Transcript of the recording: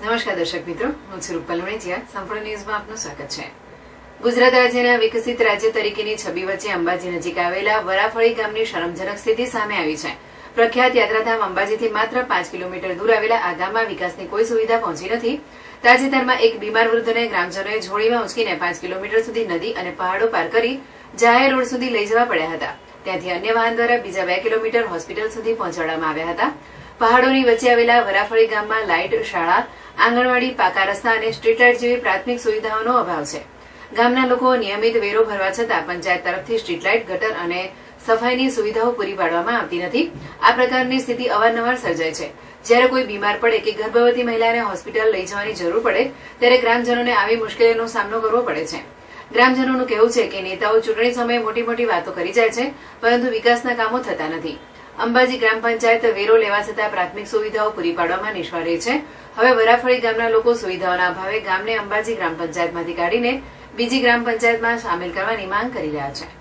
નમસ્કાર દર્શક મિત્રો, હું છું રૂપલ સંપૂર્ણ ન્યૂઝમાં આપનું સ્વાગત છે. ગુજરાત રાજ્યના વિકસિત રાજ્ય તરીકેની છબી વચ્ચે અંબાજી નજીક આવેલા વરાફળી ગામની શરમજનક સ્થિતિ સામે આવી છે. પ્રખ્યાત યાત્રાધામ અંબાજીથી માત્ર પાંચ કિલોમીટર દૂર આવેલા આ ગામમાં વિકાસની કોઈ સુવિધા પહોંચી નથી. તાજેતરમાં એક બીમાર વૃદ્ધને ગ્રામજનોએ જોડીમાં ઉંચકીને પાંચ કિલોમીટર સુધી નદી અને પહાડો પાર કરી જાહેર રોડ સુધી લઈ જવા પડ્યા હતા. ત્યાંથી અન્ય વાહન દ્વારા બીજા બે કિલોમીટર હોસ્પિટલ સુધી પહોંચાડવામાં આવ્યા હતા. પહાડોની વચ્ચે આવેલા વરાફળી ગામમાં લાઇટ શાળા, આંગણવાડી, પાકા રસ્તા અને સ્ટ્રીટ લાઇટ જેવી પ્રાથમિક સુવિધાઓનો અભાવ છે. ગામના લોકો નિયમિત વેરો ભરવા છતાં પંચાયત તરફથી સ્ટ્રીટ લાઇટ, ગટર અને સફાઈની સુવિધાઓ પૂરી પાડવામાં આવતી નથી. આ પ્રકારની સ્થિતિ અવારનવાર સર્જાય છે. જ્યારે કોઈ બીમાર પડે કે ગર્ભવતી મહિલાને હોસ્પિટલ લઈ જવાની જરૂર પડે, ત્યારે ગ્રામજનોને આવી મુશ્કેલીનો સામનો કરવો પડે છે. ગ્રામજનોનું કહેવું છે કે નેતાઓ ચૂંટણી સમયે મોટી મોટી વાતો કરી જાય છે, પરંતુ વિકાસના કામો થતા નથી. અંબાજી ગ્રામ પંચાયત વેરો લેવા છતાં પ્રાથમિક સુવિધાઓ પૂરી પાડવામાં નિષ્ફળ રહી છે. હવે વરાફળી ગામના લોકો સુવિધાઓના અભાવે ગામને અંબાજી ગ્રામ પંચાયતમાંથી કાઢીને બીજી ગ્રામ પંચાયતમાં સામેલ કરવાની માંગ કરી રહ્યા છે.